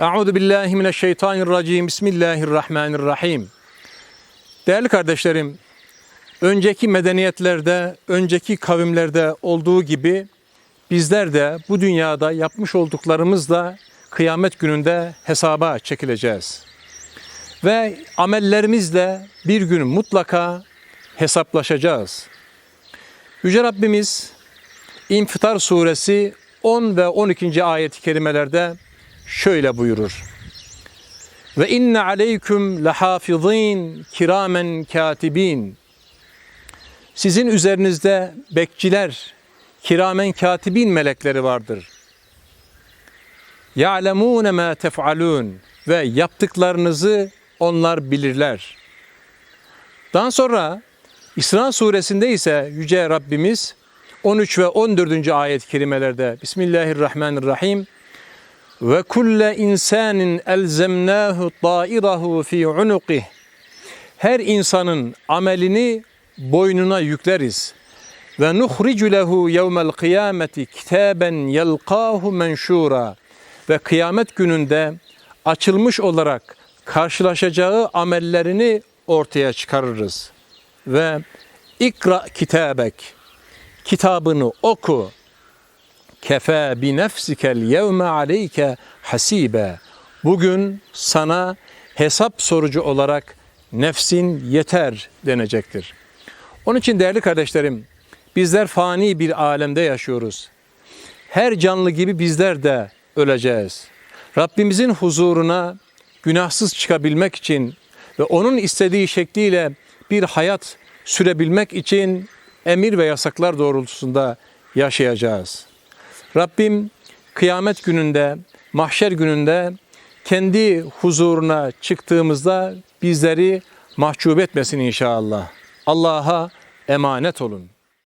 Euzu billahi mineşşeytanirracim. Bismillahirrahmanirrahim. Değerli kardeşlerim, önceki medeniyetlerde, önceki kavimlerde olduğu gibi bizler de bu dünyada yapmış olduklarımızla kıyamet gününde hesaba çekileceğiz. Ve amellerimizle bir gün mutlaka hesaplaşacağız. Yüce Rabbimiz İnfitar suresi 10 ve 12. ayet-i kerimelerde şöyle buyurur. Ve inne aleyküm lehafizin kiramen katibin. Sizin üzerinizde bekçiler, kiramen katibin melekleri vardır. Ya'lemûne mâ tef'alûn ve yaptıklarınızı onlar bilirler. Daha sonra İsra suresinde ise Yüce Rabbimiz 13 ve 14. ayet-i kerimelerde Bismillahirrahmanirrahim ve kulle insanin elzemnahu ta'irahu fi unuqih her insanın amelini boynuna yükleriz. Ve nuhricu lehu yevmel kıyameti kitaben yelqahu menşura. Ve kıyamet gününde açılmış olarak karşılaşacağı amellerini ortaya çıkarırız. Ve ikra kitabek. Kitabını oku kefe bi nefsikel yevme aleyke hasibe. Bugün sana hesap sorucu olarak nefsin yeter denecektir. Onun için değerli kardeşlerim, bizler fani bir alemde yaşıyoruz. Her canlı gibi bizler de öleceğiz. Rabbimizin huzuruna günahsız çıkabilmek için ve onun istediği şekliyle bir hayat sürebilmek için emir ve yasaklar doğrultusunda yaşayacağız. Rabbim kıyamet gününde, mahşer gününde kendi huzuruna çıktığımızda bizleri mahcup etmesin inşallah. Allah'a emanet olun.